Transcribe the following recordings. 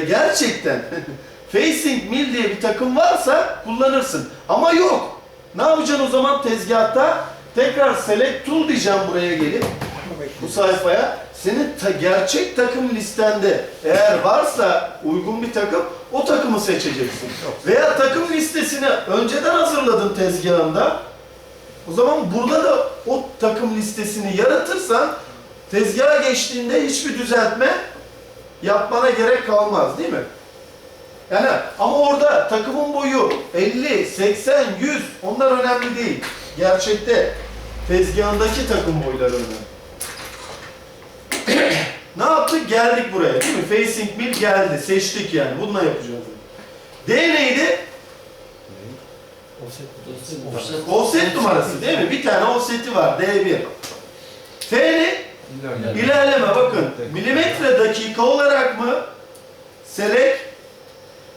Gerçekten facing mill diye bir takım varsa kullanırsın. Ama yok. Ne yapacaksın o zaman tezgahta? Tekrar select tool diyeceğim buraya gelip bu sayfaya. Senin ta- gerçek takım listende eğer varsa uygun bir takım o takımı seçeceksin. Veya takım listesini önceden hazırladın tezgahında. O zaman burada da o takım listesini yaratırsan tezgaha geçtiğinde hiçbir düzeltme yapmana gerek kalmaz değil mi? Yani ama orada takımın boyu 50, 80, 100 onlar önemli değil. Gerçekte tezgahındaki takım boyları önemli. ne yaptık? Geldik buraya değil mi? Facing mill geldi. Seçtik yani. Bununla yapacağız. D neydi? Offset. Offset numarası değil mi? Bir tane offseti var. D1. F ne? İlerleme. İlerleme bakın. Milimetre dakika olarak mı? Select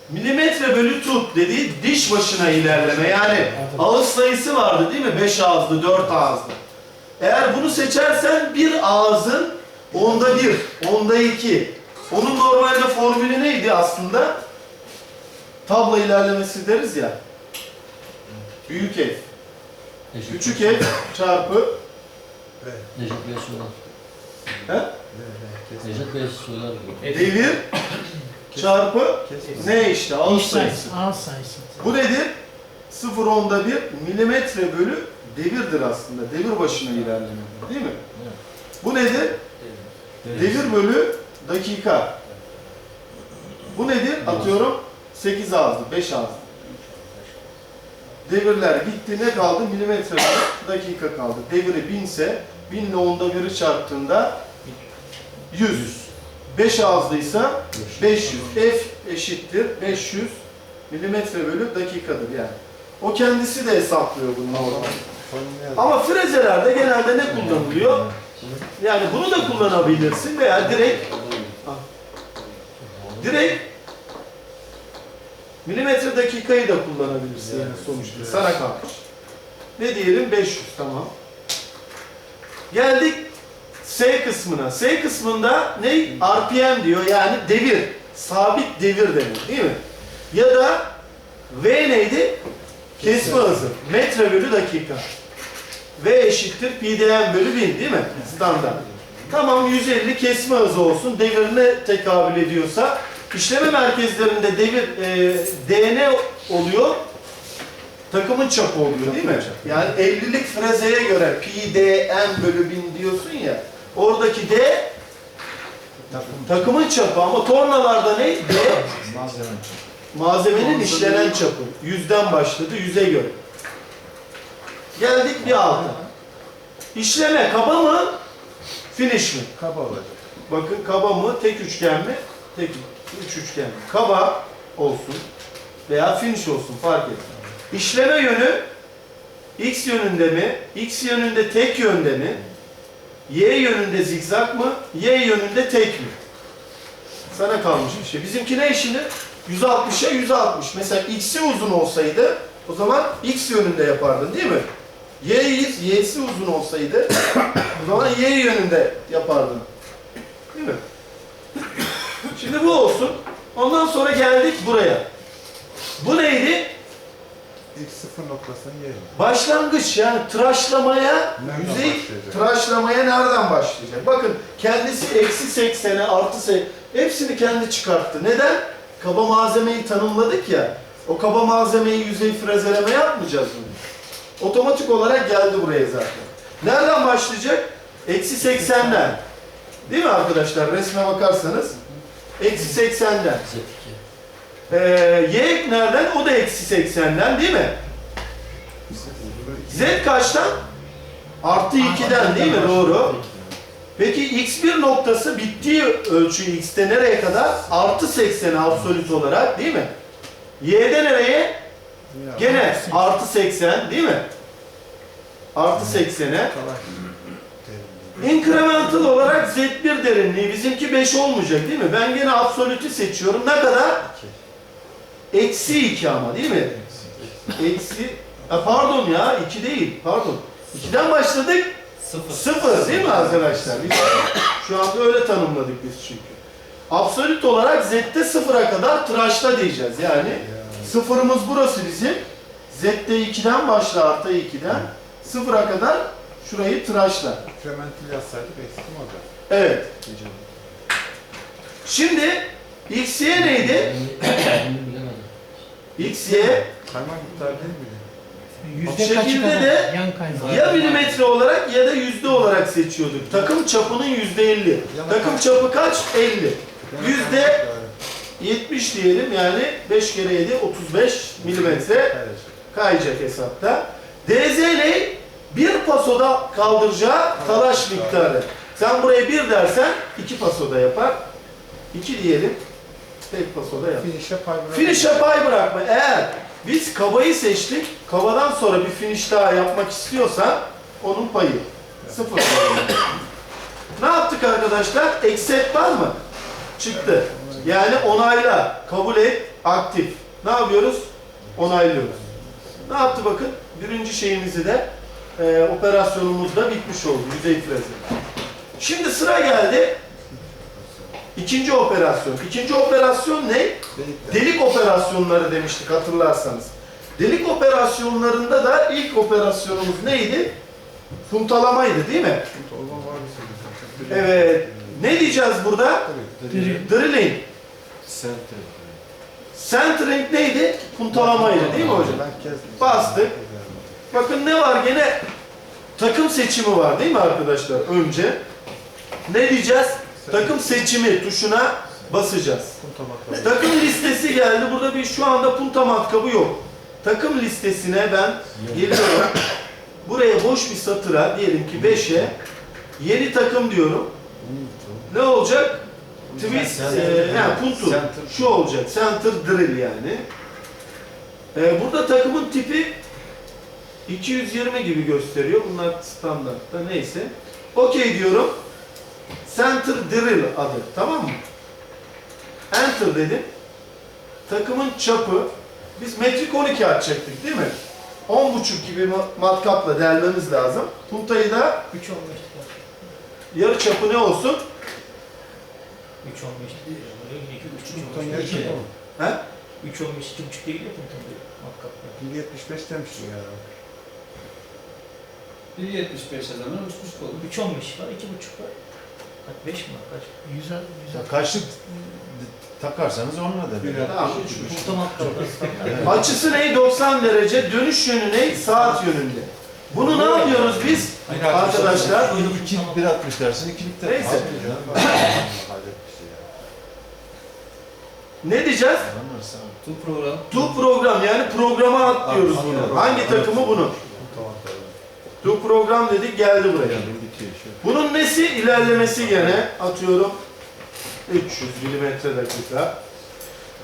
milimetre bölü tut dediği diş başına ilerleme. Yani ağız sayısı vardı değil mi? 5 ağızlı, 4 ağızlı. Eğer bunu seçersen bir ağızın onda bir, onda iki. Onun normalde formülü neydi aslında? Tabla ilerlemesi deriz ya. Büyük F. Küçük F çarpı sorar. He? Necdet Bey sorar. devir çarpı ne işte ağız sayısı. ağız sayısı. Bu nedir? 0 onda 1 milimetre bölü devirdir aslında. Devir başına ilerleme. Değil mi? Evet. Bu nedir? Devir bölü dakika. Bu nedir? Atıyorum 8 ağızlı, 5 ağızlı. Devirler gitti ne kaldı? Milimetre bölü dakika kaldı. Deviri 1000 ise 1000 ile onda 1'i çarptığında 100. 5 ağızlıysa 500. F eşittir 500 milimetre bölü dakikadır yani. O kendisi de hesaplıyor bunu oradan. Ama frezelerde genelde ne kullanılıyor? Yani bunu da kullanabilirsin veya direkt direkt milimetre dakikayı da kullanabilirsin yani sonuçta. Sana kalmış. Ne diyelim? 500 tamam. Geldik S kısmına. S kısmında ne? RPM diyor yani devir. Sabit devir demek değil mi? Ya da V neydi? Kesme hızı. Metre bölü dakika. V eşittir PDM bölü 1000 değil mi? Standart. Tamam 150 kesme hızı olsun. Devir ne tekabül ediyorsa. işleme merkezlerinde devir e, DN oluyor. Takımın çapı oluyor değil mi? Yani 50'lik frezeye göre PDM bölü 1000 diyorsun ya. Oradaki D takımın çapı ama tornalarda ne? D malzemenin işlenen çapı. Yüzden başladı yüze göre. Geldik bir alta. İşleme kaba mı? Finish mi? Kaba olacak. Bakın kaba mı? Tek üçgen mi? Tek üç üçgen mi? Kaba olsun veya finish olsun fark etmez. İşleme yönü x yönünde mi? X yönünde tek yönde mi? Y yönünde zigzag mı? Y yönünde tek mi? Sana kalmış bir şey. Bizimki ne işini? 160'a 160. Mesela x'i uzun olsaydı o zaman x yönünde yapardın değil mi? Y'yi, y'si uzun olsaydı o zaman y yönünde yapardın. Değil mi? Şimdi bu olsun. Ondan sonra geldik buraya. Bu neydi? İlk sıfır noktasının yeri. Başlangıç yani tıraşlamaya, Nereden yüzey başlayacak? tıraşlamaya nereden başlayacak? Bakın kendisi eksi 80'e artı 80 hepsini kendi çıkarttı. Neden? Kaba malzemeyi tanımladık ya. O kaba malzemeyi yüzey frezeleme yapmayacağız mı? Otomatik olarak geldi buraya zaten. Nereden başlayacak? Eksi 80'den. Değil mi arkadaşlar? Resme bakarsanız. Eksi 80'den. Z2. Ee, y nereden? O da eksi 80'den değil mi? Z kaçtan? Artı 2'den değil mi? Doğru. Peki x1 noktası bittiği ölçü x'te nereye kadar? Artı 80 absolut olarak değil mi? Y'de nereye? Gene artı 80 değil mi? Artı 80'e. Incremental olarak Z1 derinliği bizimki 5 olmayacak değil mi? Ben gene absolutü seçiyorum. Ne kadar? Eksi 2 ama değil mi? Eksi, Ha, pardon ya 2 değil pardon. 2'den başladık. Sıfır. Sıfır değil mi arkadaşlar? Biz şu anda öyle tanımladık biz çünkü. Absolut olarak Z'de sıfıra kadar tıraşla diyeceğiz. Yani Ya. sıfırımız burası bizim. Z'de 2'den başla artı 2'den. Sıfıra kadar şurayı tıraşla. İnkremental yazsaydık eksik mi olacak? Evet. Şimdi x, y neydi? X, y Kaymak miktarı değil mi? Yüzde şekilde kaçı kadar de yan kaynağı? ya milimetre olarak ya da yüzde olarak seçiyorduk. Takım çapının yüzde 50. Takım çapı kaç? 50. Yüzde 70 diyelim yani 5 kere 7 35 milimetre Evet. kayacak hesapta. DZ ne? Bir pasoda kaldıracağı talaş miktarı. Sen buraya bir dersen iki pasoda yapar. İki diyelim. Tek pasoda yapar. Finish'e pay bırak. Finish'e pay bırakma. Eğer biz kabayı seçtik, kabadan sonra bir finish daha yapmak istiyorsan onun payı. Sıfır. ne yaptık arkadaşlar? Accept var mı? Çıktı. Yani onayla, kabul et, aktif. Ne yapıyoruz? Onaylıyoruz. Ne yaptı bakın? Birinci şeyimizi de e, operasyonumuz da bitmiş oldu. Yüzey frezi. Şimdi sıra geldi. İkinci operasyon. İkinci operasyon ne? Delik de. Delik operasyonları demiştik hatırlarsanız. Delik operasyonlarında da ilk operasyonumuz neydi? Puntalamaydı değil mi? Evet. Ne diyeceğiz burada? Drilling. Center. Centering neydi? Puntalamaydı değil mi hocam? Bastık. Bakın ne var gene? Takım seçimi var değil mi arkadaşlar önce? Ne diyeceğiz? Takım seçimi tuşuna basacağız. Takım listesi geldi. Burada bir şu anda punta matkabı yok. Takım listesine ben geliyorum. Buraya boş bir satıra diyelim ki 5'e yeni takım diyorum. Ne olacak? Twist, e, yani puntu. Şu olacak. Center drill yani. E, burada takımın tipi 220 gibi gösteriyor. Bunlar standartta neyse. Okey diyorum. Center drill adı. Tamam mı? Enter dedim. Takımın çapı biz metrik 12 açacaktık değil mi? 10.5 gibi ma- matkapla delmemiz lazım. Puntayı da 3 15 yarı çapı ne olsun? 3 15 değil. Böyle 2 3 Punta 3 yarışı mı? He? 3 15 2 buçuk değil ya punta bir matkapla. 175 demiştin ya. 1.75 adamın uçmuş kolu. 3 15 var 2 buçuk var. Kaç 5 mi var kaç? 100 100 Kaçlık takarsanız onunla da bir. Tamam. Matkapla. Açısı ne? 90 derece. Dönüş yönü ne? Saat yönünde. Bunu ne yapıyoruz biz? Arkadaşlar İki, bir atmış dersin, ikilik de. Neyse. Ne diyeceğiz? Tu program. To program yani programa at diyoruz bunu. Hangi takımı bunu? To program dedik geldi buraya. Bunun nesi? İlerlemesi gene atıyorum 300 milimetre dakika.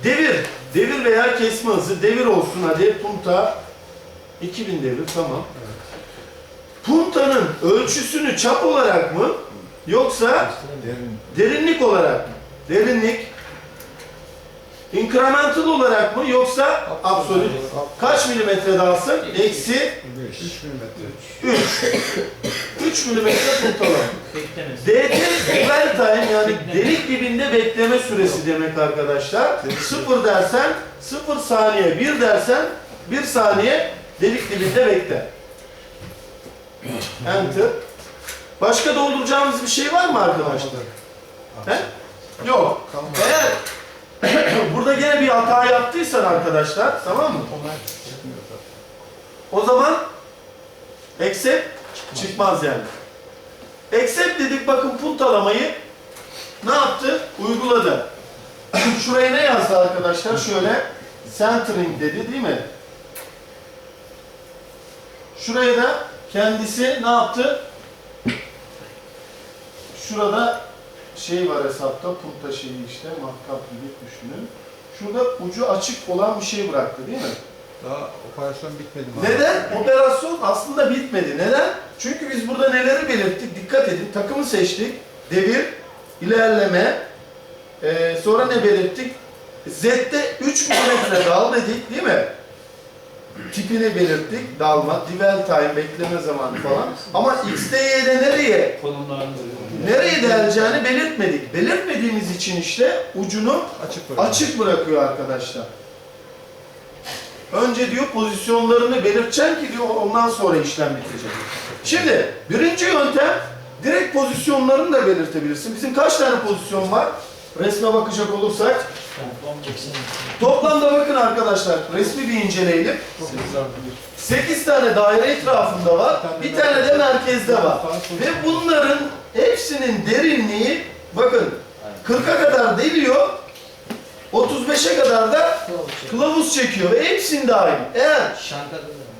Devir. Devir veya kesme hızı. Devir olsun hadi. Punta 2000 devir tamam. Punta'nın ölçüsünü çap olarak mı yoksa Derin. derinlik olarak mı? Derinlik. Incremental olarak mı yoksa absolut? Kaç milimetre dalsın? Eksi 3 milimetre. 3. 3 milimetre. Beklemez. DT dwell time yani delik dibinde bekleme süresi demek arkadaşlar. 0 dersen 0 saniye, 1 dersen 1 saniye delik dibinde bekle. Enter. Başka dolduracağımız bir şey var mı arkadaşlar? He? Yok. Kalmadı. Eğer burada gene bir hata yaptıysan arkadaşlar tamam mı? O zaman accept çıkmaz yani. Accept dedik bakın puntalamayı ne yaptı? Uyguladı. Şuraya ne yazdı arkadaşlar? Şöyle centering dedi değil mi? Şuraya da kendisi ne yaptı? Şurada şey var hesapta, punta şeyi işte, matkap gibi düşünün. Şurada ucu açık olan bir şey bıraktı değil mi? Daha operasyon bitmedi mi? Neden? Operasyon aslında bitmedi. Neden? Çünkü biz burada neleri belirttik? Dikkat edin. Takımı seçtik. Devir, ilerleme. Ee, sonra ne belirttik? Z'de 3 milimetre dal dedik değil mi? Tipini belirttik. Dalma, dwell time, bekleme zamanı falan. Ama x'te y'de nereye Konumlarını nereye deleceğini belirtmedik. Belirtmediğimiz için işte ucunu Açık bırak. açık bırakıyor arkadaşlar. Önce diyor pozisyonlarını belirteceksin ki diyor ondan sonra işlem bitecek. Şimdi birinci yöntem direkt pozisyonlarını da belirtebilirsin. Bizim kaç tane pozisyon var? Resme bakacak olursak. Toplamda bakın arkadaşlar resmi bir inceleyelim. 8 tane daire etrafında var. Bir tane de merkezde var. Ve bunların hepsinin derinliği bakın 40'a kadar deliyor. 35'e kadar da kılavuz çekiyor ve hepsinde aynı. Eğer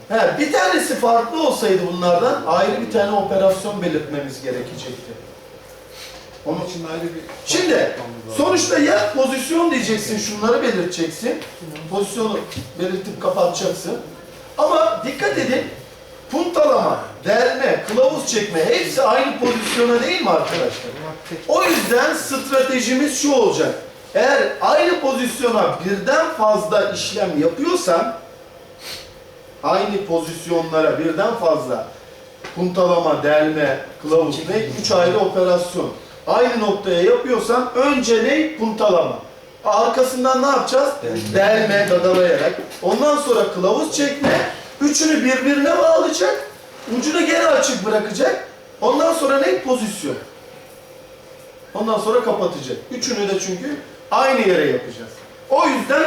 he, bir tanesi farklı olsaydı bunlardan ayrı bir tane operasyon belirtmemiz gerekecekti. Onun için ayrı bir... Şimdi sonuçta ya pozisyon diyeceksin, şunları belirteceksin. Pozisyonu belirtip kapatacaksın. Ama dikkat edin, puntalama, delme, kılavuz çekme hepsi aynı pozisyona değil mi arkadaşlar? O yüzden stratejimiz şu olacak. Eğer aynı pozisyona birden fazla işlem yapıyorsan, aynı pozisyonlara birden fazla puntalama, delme, kılavuz ne? Üç ayrı operasyon. Aynı noktaya yapıyorsan önce ne? Puntalama. Arkasından ne yapacağız? Delme, gadalayarak. Ondan sonra kılavuz çekme. Üçünü birbirine bağlayacak. Ucunu gene açık bırakacak. Ondan sonra ne? Pozisyon. Ondan sonra kapatacak. Üçünü de çünkü aynı yere yapacağız. O yüzden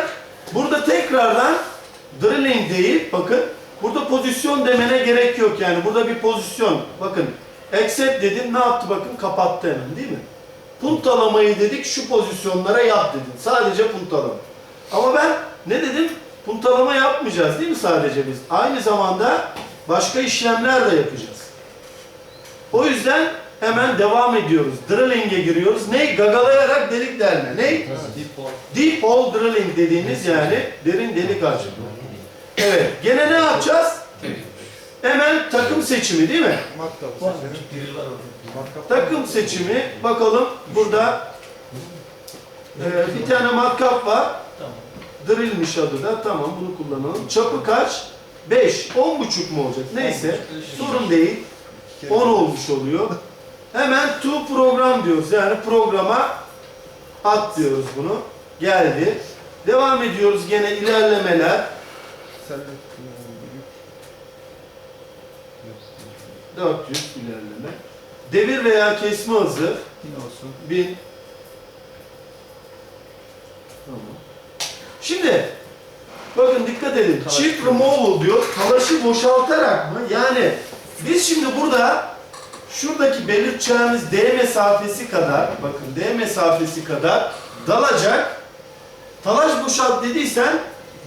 burada tekrardan drilling değil, bakın burada pozisyon demene gerek yok yani. Burada bir pozisyon, bakın accept dedin ne yaptı bakın kapattı hemen değil mi? Puntalamayı dedik şu pozisyonlara yap dedin. Sadece puntalama. Ama ben ne dedim? Puntalama yapmayacağız değil mi sadece biz? Aynı zamanda başka işlemler de yapacağız. O yüzden hemen devam ediyoruz. Drilling'e giriyoruz. Ne? Gagalayarak delik delme. Ne? Deep hole drilling dediğimiz yani derin delik açma. Evet. Gene ne yapacağız? Hemen takım seçimi değil mi? matkap Takım seçimi. Bakalım burada e, bir tane matkap var. Tamam. Drillmiş adı da. Tamam bunu kullanalım. Çapı kaç? 5. 10.5 mu olacak? Neyse. Sorun değil. iki kere- 10 olmuş oluyor. Hemen to program diyoruz. Yani programa at diyoruz bunu. Geldi. Devam ediyoruz gene ilerlemeler. Sen de- 400 ilerleme. Devir veya kesme hızı Yine olsun. 1000. Tamam. Şimdi bakın dikkat edin. Talaş Chip removal diyor. Talaşı boşaltarak mı? Yani biz şimdi burada şuradaki belirteceğimiz D mesafesi kadar bakın D mesafesi kadar dalacak. Şarj boşalt dediysen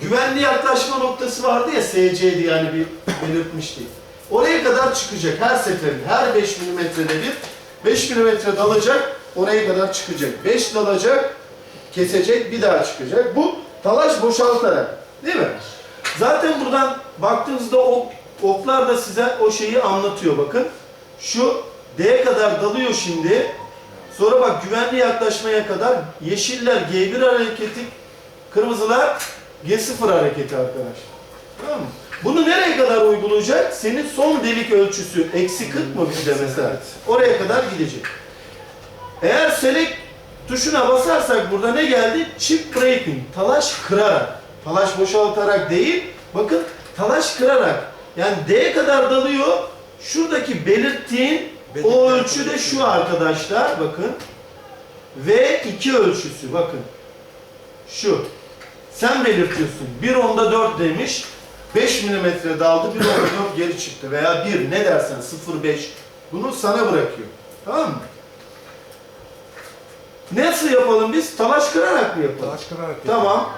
güvenli yaklaşma noktası vardı ya SC'di yani bir belirtmiştik. Oraya kadar çıkacak her seferinde. Her 5 milimetrede bir 5 milimetre dalacak oraya kadar çıkacak. 5 dalacak kesecek bir daha çıkacak. Bu talaş boşaltarak değil mi? Zaten buradan baktığınızda ok, oklar da size o şeyi anlatıyor bakın. Şu D'ye kadar dalıyor şimdi. Sonra bak güvenli yaklaşmaya kadar yeşiller G1 hareketi, kırmızılar G0 hareketi arkadaşlar. Tamam mı? Bunu nereye kadar uygulayacak? Senin son delik ölçüsü eksi 40 mı bizde mesela? Oraya kadar gidecek. Eğer select tuşuna basarsak burada ne geldi? Chip breaking. Talaş kırarak. Talaş boşaltarak değil. Bakın talaş kırarak. Yani D'ye kadar dalıyor. Şuradaki belirttiğin o ölçü de şu arkadaşlar. Bakın. V2 ölçüsü. Bakın. Şu. Sen belirtiyorsun. 1 onda 4 demiş. 5 milimetre daldı. 1 onda 4 geri çıktı. Veya 1 ne dersen 0.5. Bunu sana bırakıyor. Tamam mı? Nasıl yapalım biz? Talaş kırarak mı yapalım? Taş kırarak Tamam.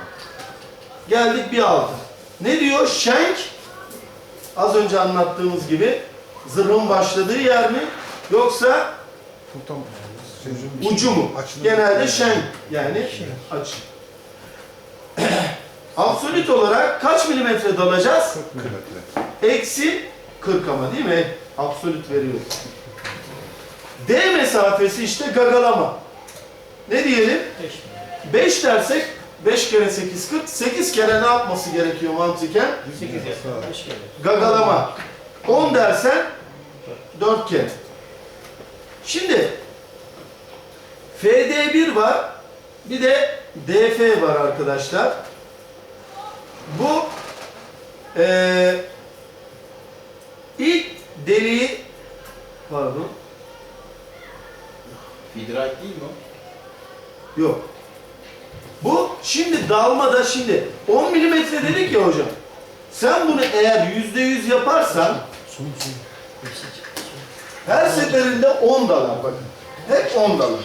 Geldik bir altı. Ne diyor? Şenk az önce anlattığımız gibi zırhın başladığı yer mi? Yoksa ucu mu? Genelde şenk yani açı. Absolut olarak kaç milimetre dalacağız? 40 milimetre. Eksi 40 ama değil mi? Absolut veriyor. D mesafesi işte gagalama. Ne diyelim? 5 dersek 5 kere 8 40. 8 kere ne yapması gerekiyor mantıken? 8 yapar. Gagalama. 10 dersen 4 kere. Şimdi FD1 var. Bir de DF var arkadaşlar. Bu eee ilk deliği pardon Hidrat değil mi o? yok. Bu şimdi dalmada şimdi 10 milimetre dedik ya hocam. Sen bunu eğer %100 yaparsan Son son. Hepsi. Her seferinde 10 dalar bakın. Hep 10 dalar.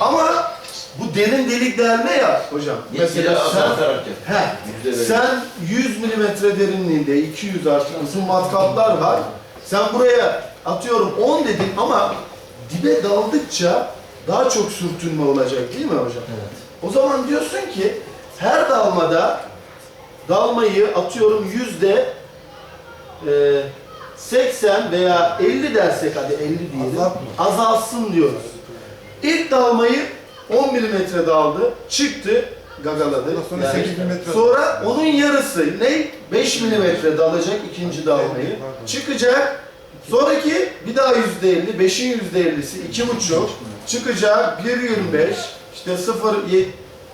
Ama bu derin delik delme ya hocam. Mesela sen, he, sen 100 milimetre derinliğinde 200 artık uzun matkaplar var. Sen buraya atıyorum 10 dedin ama dibe daldıkça daha çok sürtünme olacak değil mi hocam? Evet. O zaman diyorsun ki her dalmada dalmayı atıyorum yüzde e, 80 veya 50 dersek hadi 50 diyelim Azaltma. azalsın diyoruz. İlk dalmayı 10 milimetre daldı, çıktı, gagaladı. Sonra Yani 8 milimetre. Sonra onun yarısı ne? 5 milimetre dalacak ikinci dalmayı. Çıkacak. Sonraki bir daha yüzde elli, 5'in yüzde ellisi, iki buçuk. Çıkacak 1.25, işte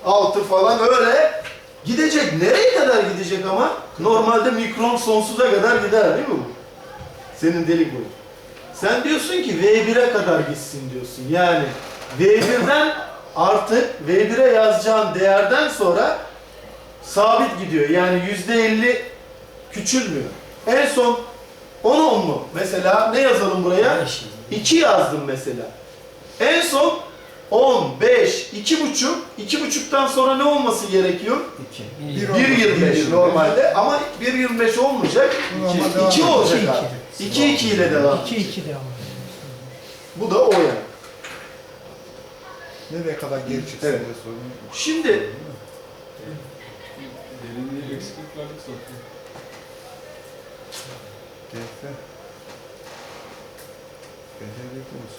0.6 falan öyle gidecek. Nereye kadar gidecek ama? Normalde mikron sonsuza kadar gider değil mi bu? Senin delik bu. Sen diyorsun ki V1'e kadar gitsin diyorsun. Yani V1'den artık V1'e yazacağın değerden sonra sabit gidiyor. Yani yüzde elli küçülmüyor. En son 10 10 mu? Mesela ne yazalım buraya? Beş. 2 yazdım mesela. En son 10, 5, 2,5, 2,5'tan sonra ne olması gerekiyor? İki. 1,25 normalde ama 1,25 olmayacak. Normal devam 2 ediyor. olacak İki, abi. 2 2 ile devam. 2 2 devam. Bu da o yani. Nereye kadar geri çıksın Evet. diye sorun. Şimdi Derinliği eksiklik varlık zaten.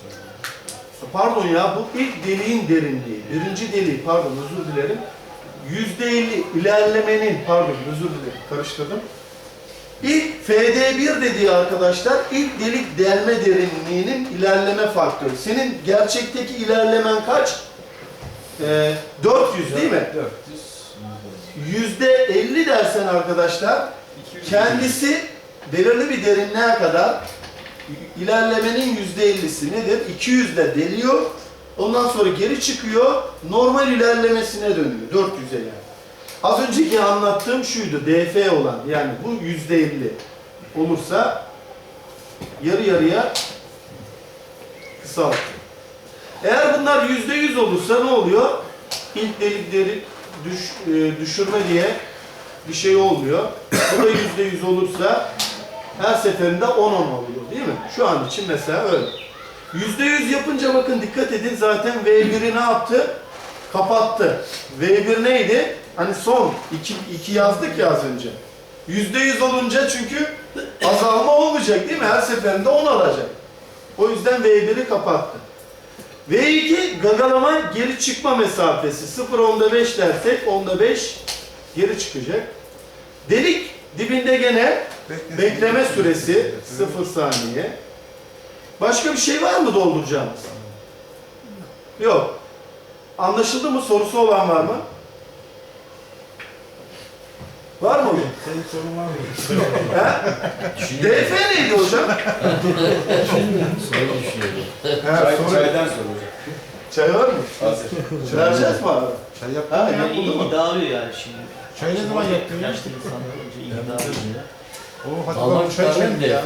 Sorun? pardon ya bu ilk deliğin derinliği. Birinci deliği pardon özür dilerim. %50 ilerlemenin pardon özür dilerim karıştırdım. İlk FD1 dediği arkadaşlar ilk delik delme derinliğinin ilerleme faktörü. Senin gerçekteki ilerlemen kaç? Ee, 400 değil mi? 400. %50 dersen arkadaşlar 200. kendisi belirli bir derinliğe kadar ilerlemenin %50'si nedir? 200 de deliyor. Ondan sonra geri çıkıyor. Normal ilerlemesine dönüyor. 400'e yani. Az önceki anlattığım şuydu. DF olan yani bu %50 olursa yarı yarıya kısaltıyor. Eğer bunlar %100 olursa ne oluyor? İlk delikleri düş, e, düşürme diye bir şey olmuyor. Bu da %100 olursa her seferinde 10-10 oluyor değil mi? Şu an için mesela öyle. %100 yapınca bakın dikkat edin zaten V1'i ne yaptı? Kapattı. V1 neydi? Hani son 2, 2 yazdık ya az önce. %100 olunca çünkü azalma olmayacak değil mi? Her seferinde 10 alacak. O yüzden V1'i kapattı. V2 gagalama geri çıkma mesafesi. 0 onda 5 dersek onda 5 geri çıkacak. Delik dibinde gene Beklesin. bekleme süresi 0 saniye. Başka bir şey var mı dolduracağımız? Yok. Anlaşıldı mı? Sorusu olan var mı? Var mı hocam? Senin sorun var mı? He? DF neydi hocam? Sonra düşünüyorum. Ha, Çay, soru- çaydan sor hocam. Çay var mı? Hazır. Vereceğiz mi abi? Çay yap. Ha, Yani yapıldı iyi mı? dağılıyor yani şimdi. Çay ne zaman yaptın ya? Yaşlı insanlar önce iyi dağılıyor. Oo hadi bakalım çay içelim ya.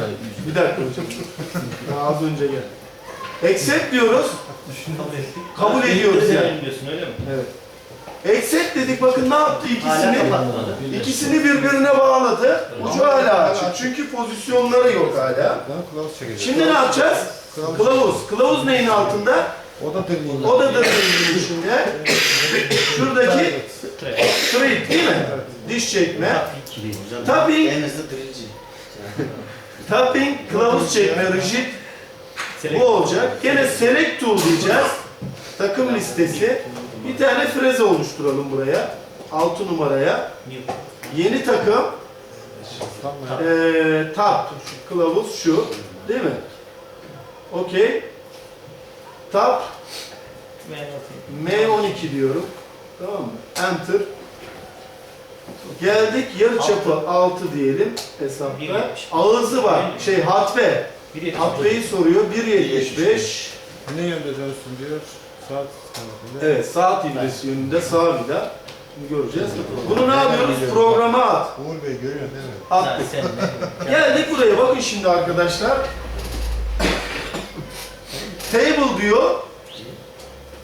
Bir dakika hocam. Daha az önce gel. Accept diyoruz. Kabul ediyoruz yani. diyorsun öyle mi? Evet. Accept dedik bakın ne yaptı ikisini? İkisini birbirine bağladı. Ucu hala açık. Çünkü pozisyonları yok hala. Şimdi ne yapacağız? Kılavuz. Kılavuz. Neyin altında? O da dönüyor. O da dönüşümün içinde. Şuradaki straight değil mi? Diş çekme. Tapping, tapping, kılavuz çekme, rigid. Bu olacak. Gene select tool diyeceğiz. Takım listesi. Bir tane freze oluşturalım buraya. 6 numaraya. Yeni takım Tam eee tab kılavuz şu değil mi? Okey. Atayım. M12 diyorum. Tamam mı? Enter. Geldik yarı çapı 6 diyelim hesapta. 1.70. Ağızı var. Şey yetmiş. Hatveyi soruyor. 1.75. Ne yönde dönsün diyor. Saat kanatında. Evet saat ibresi yönünde sağ vida. Bunu göreceğiz. Bunu ne yapıyoruz? Programa at. Uğur Bey görüyorsun değil mi? Attık. Geldik buraya. Bakın şimdi arkadaşlar. Table diyor.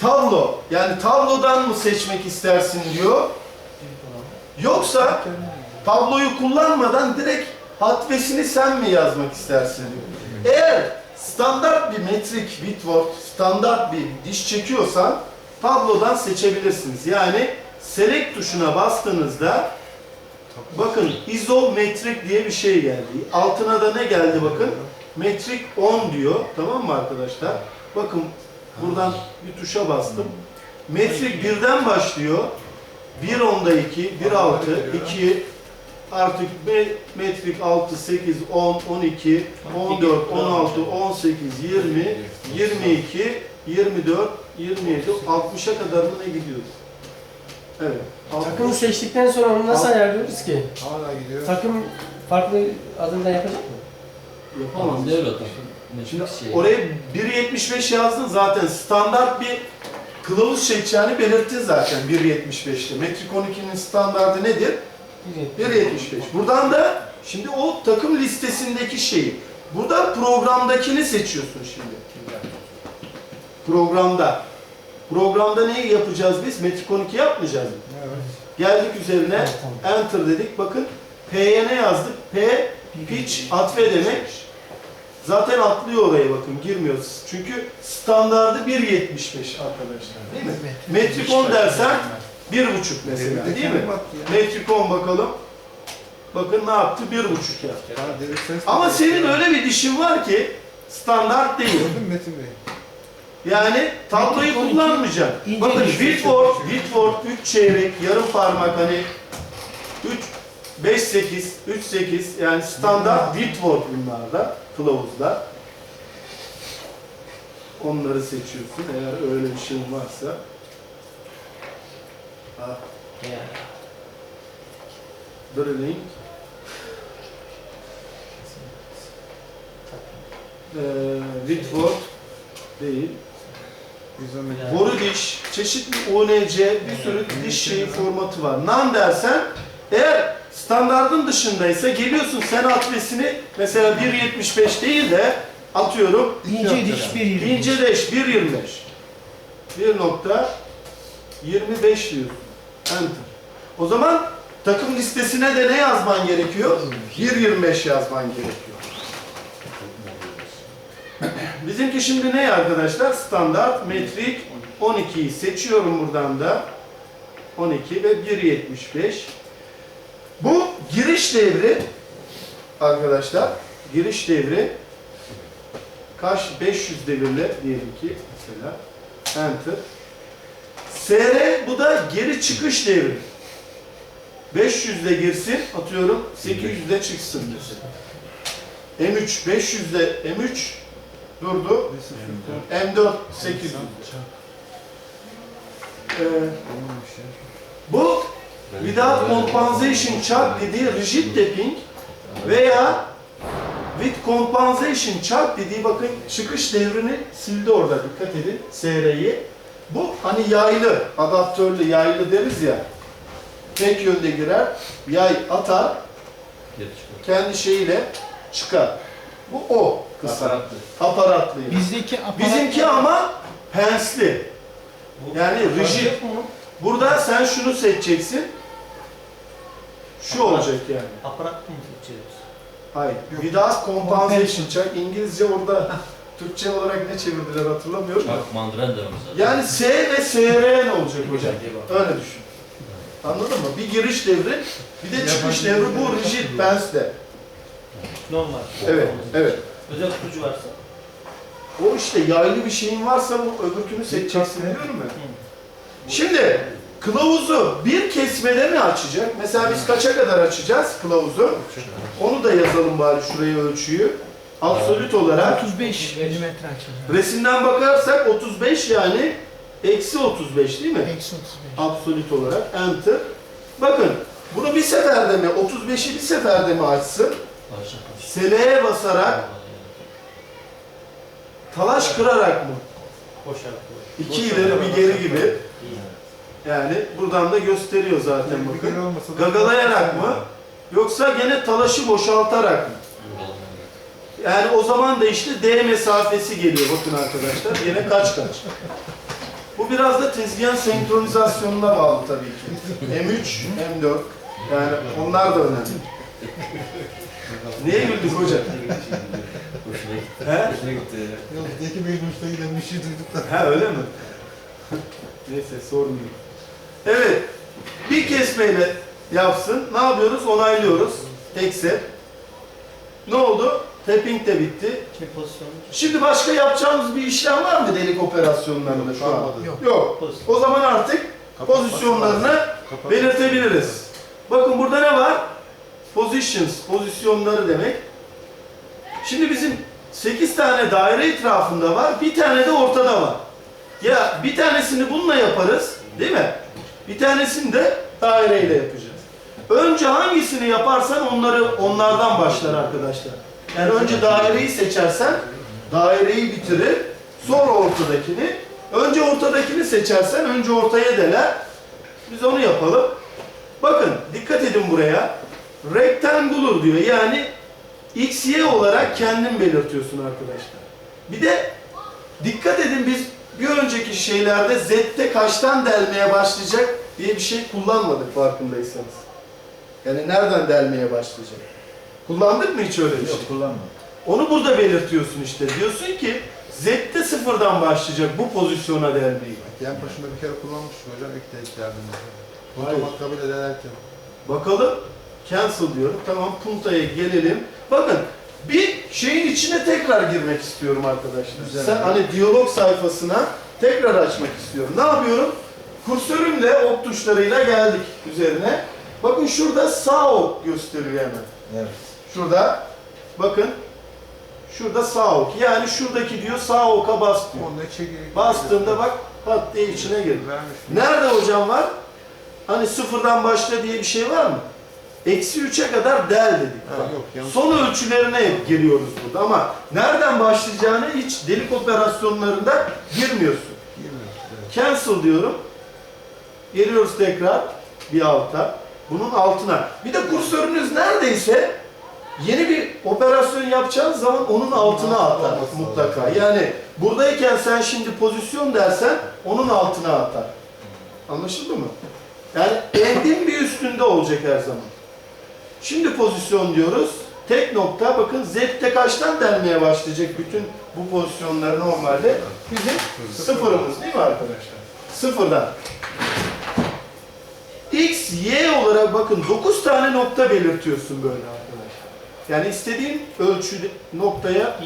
Tablo. Yani tablodan mı seçmek istersin diyor. Yoksa tabloyu kullanmadan direkt hatvesini sen mi yazmak istersin diyor. Eğer standart bir metrik Whitworth, standart bir diş çekiyorsan tablodan seçebilirsiniz. Yani select tuşuna bastığınızda bakın izometrik diye bir şey geldi. Altına da ne geldi bakın? Metrik 10 diyor. Tamam mı arkadaşlar? Bakın buradan bir tuşa bastım. Metrik birden başlıyor. 1 onda 2, 1 6, 2 artık me- metrik 6, 8, 10, 12, 14, 16, 18, 20, 22, 24, 27, 60'a kadar mı ne gidiyoruz? Evet. Takımı 60. seçtikten sonra onu nasıl ayarlıyoruz ki? Hala gidiyor. Takım farklı adında yapacak mı? Yapamam. Devlet Şimdi şey. oraya 1.75 yazdın zaten standart bir kılavuz çekeceğini belirttin zaten 1.75'te. Metrik 12'nin standardı nedir? 1.75. Buradan da şimdi o takım listesindeki şeyi. Burada programdakini seçiyorsun şimdi. Programda. Programda neyi yapacağız biz? Metrik 12 yapmayacağız mı? Evet. Geldik üzerine Evet, tamam. enter dedik. Bakın P'ye ne yazdık? P pitch atfe demek. Zaten atlıyor oraya bakın girmiyoruz. Çünkü standardı 1.75 arkadaşlar değil mi? Metrik 10 dersen 1.5 mesela değil mi? Metrik 10 bakalım. Bakın ne yaptı? 1.5 yaptı. Bana deri ses Ama senin öyle bir dişin var ki standart değil. Gördün mü Metin Bey? Yani tabloyu Metrik 12 kullanmayacak. ince Bakın diş Whitworth, Whitworth 3 çeyrek, yarım parmak hani 3 5 8 3 8 yani standart Whitworth bunlarda kılavuzlar. Onları seçiyorsun eğer öyle bir şeyin varsa. Ah, Ya. drilling. Ee, Whitworth değil. İzometri. Boru diş, çeşitli UNC, bir sürü diş şeyi formatı var. Nan dersen, eğer standardın dışındaysa geliyorsun sen atresini mesela 1.75 değil de atıyorum İnce diş bir yirmi. ince deş 1.25. 1.25 diyorsun. Enter. O zaman takım listesine de ne yazman gerekiyor? 1.25 yazman gerekiyor. Bizimki şimdi ne arkadaşlar? Standart metrik 12'yi seçiyorum buradan da. 12 ve 1.75. Bu giriş devri arkadaşlar. Giriş devri kaç 500 devirle diyelim ki mesela enter. SR bu da geri çıkış devri. 500'de girsin atıyorum 800'de çıksın mesela. M3 500'de M3 durdu. M4 800. Ee, bu without compensation chart dediği rigid tapping veya with compensation chart dediği bakın çıkış devrini sildi orada dikkat edin SR'yi. Bu hani yaylı, adaptörlü yaylı deriz ya. Tek yönde girer, yay atar, kendi şeyiyle çıkar. Bu o kısım. Aparatlı. Aparatlı. yani. Bizdeki aparat... Bizimki ama pensli. Bu- Yani rigid. Burada sen şunu seçeceksin. Şu olacak yani. Aparat mı seçiyoruz? Hayır. Without compensation check. İngilizce orada Türkçe olarak ne çevirdiler hatırlamıyorum. da. Bak mandıran zaten. Yani S ve SR ne olacak hocam? Öyle düşün. Anladın mı? Bir giriş devri, bir de çıkış devri bu rigid pensle. Normal. Evet, evet. Özel tutucu varsa. O işte yaylı bir şeyin varsa bu öbürkünü seçeceksin diyorum ben. Şimdi Kılavuzu bir kesmede mi açacak? Mesela biz kaça kadar açacağız kılavuzu? Onu da yazalım bari şuraya ölçüyü. Absolut olarak 35 milimetre açacağım. resimden bakarsak 35 yani eksi 35 değil mi? Eksi 35. Absolut olarak enter. Bakın bunu bir seferde mi 35'i bir seferde mi açsın? Seleğe basarak talaş kırarak mı? Boşaltı. İki ileri bir geri gibi. Yani buradan da gösteriyor zaten bakın. Gagalayarak mı? Yoksa gene talaşı boşaltarak mı? Yani o zaman da işte D mesafesi geliyor bakın arkadaşlar. Yine kaç kaç. Bu biraz da tezgahın senkronizasyonuna bağlı tabii ki. M3, M4. Yani onlar da önemli. Niye güldük hocam? He? Yok, Zeki Bey'in hoşuna giden bir şey duyduk da. Ha öyle mi? Neyse sorun yok. Evet. Bir kesmeyle yapsın. Ne yapıyoruz? Onaylıyoruz. Accept. Ne oldu? Tapping de bitti. Çek pozisyonu. Şimdi başka yapacağımız bir işlem var mı delik operasyonlarında şu an? Yok. Yok. Pozisyon. O zaman artık pozisyonlarını Kapat. belirtebiliriz. Bakın burada ne var? Positions, pozisyonları demek. Şimdi bizim 8 tane daire etrafında var, bir tane de ortada var. Ya bir tanesini bununla yaparız, değil mi? Bir tanesini de daireyle yapacağız. Önce hangisini yaparsan onları onlardan başlar arkadaşlar. Yani önce daireyi seçersen daireyi bitirir, sonra ortadakini. Önce ortadakini seçersen önce ortaya deler. Biz onu yapalım. Bakın dikkat edin buraya. Rectangular diyor. Yani x, y olarak kendin belirtiyorsun arkadaşlar. Bir de dikkat edin biz bir önceki şeylerde z'te kaçtan delmeye başlayacak diye bir şey kullanmadık farkındaysanız. Yani nereden delmeye başlayacak? Kullandık mı hiç öyle bir şey? Yok kullanma. Onu burada belirtiyorsun işte. Diyorsun ki z'te sıfırdan başlayacak bu pozisyona delmeyi. Yan başında bir kere kullanmış hocam ilk de geldiğinde. Hayır. Otomat kabul ederken. Bakalım. Cancel diyorum. Tamam puntaya gelelim. Bakın bir şeyin içine tekrar girmek istiyorum arkadaşlar. Güzel. Sen hani diyalog sayfasına tekrar açmak istiyorum. Ne yapıyorum? Kursörümle ok tuşlarıyla geldik üzerine. Bakın şurada sağ ok gösteriyor hemen. Evet. Şurada bakın şurada sağ ok. Yani şuradaki diyor sağ oka bas diyor. Bastığında bak pat diye içine girdi. Nerede hocam var? Hani sıfırdan başla diye bir şey var mı? Eksi 3'e kadar del dedik. Ha, yok yanlış. Son ölçülerine hep giriyoruz burada ama nereden başlayacağını hiç delik operasyonlarında girmiyorsun. Girmiyoruz, evet. Cancel diyorum. Geliyoruz tekrar bir alta. Bunun altına. Bir de kursörünüz neredeyse yeni bir operasyon yapacağınız zaman onun altına atar mutlaka. Yani buradayken sen şimdi pozisyon dersen onun altına atar. Anlaşıldı mı? Yani endin bir üstünde olacak her zaman. Şimdi pozisyon diyoruz. Tek nokta bakın Z'te kaçtan delmeye başlayacak bütün bu pozisyonlar normalde bizim sıfırımız değil mi arkadaşlar? Sıfırdan. X, Y olarak bakın 9 tane nokta belirtiyorsun böyle arkadaşlar. Yani istediğin ölçü noktaya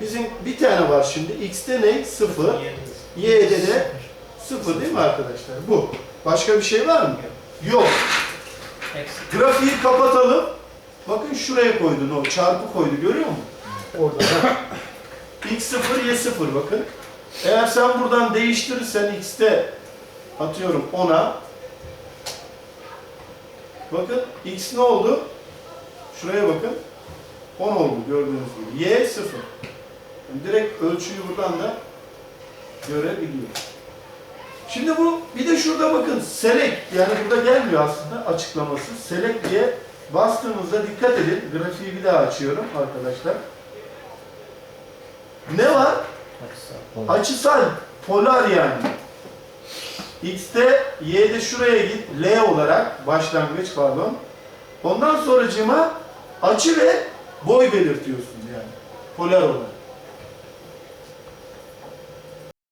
bizim bir tane var şimdi. X'te ne? 0. Y. Y'de de 0 değil mi arkadaşlar? Bu. Başka bir şey var mı? Yok. Grafiği kapatalım. Bakın şuraya koydun o çarpı koydu görüyor musun? Orada. X0, Y0 bakın. Eğer sen buradan değiştirirsen X'te atıyorum 10'a Bakın X ne oldu? Şuraya bakın. 10 oldu gördüğünüz gibi. Y 0. Yani direkt ölçüyü buradan da görebiliyor. Şimdi bu bir de şurada bakın select yani burada gelmiyor aslında açıklaması. Select diye bastığımızda dikkat edin. Grafiği bir daha açıyorum arkadaşlar. Ne var? Açısal. Açısal, polar yani. X'te, Y'de şuraya git, L olarak, başlangıç pardon. Ondan sonracığıma açı ve boy belirtiyorsun yani. Polar olarak.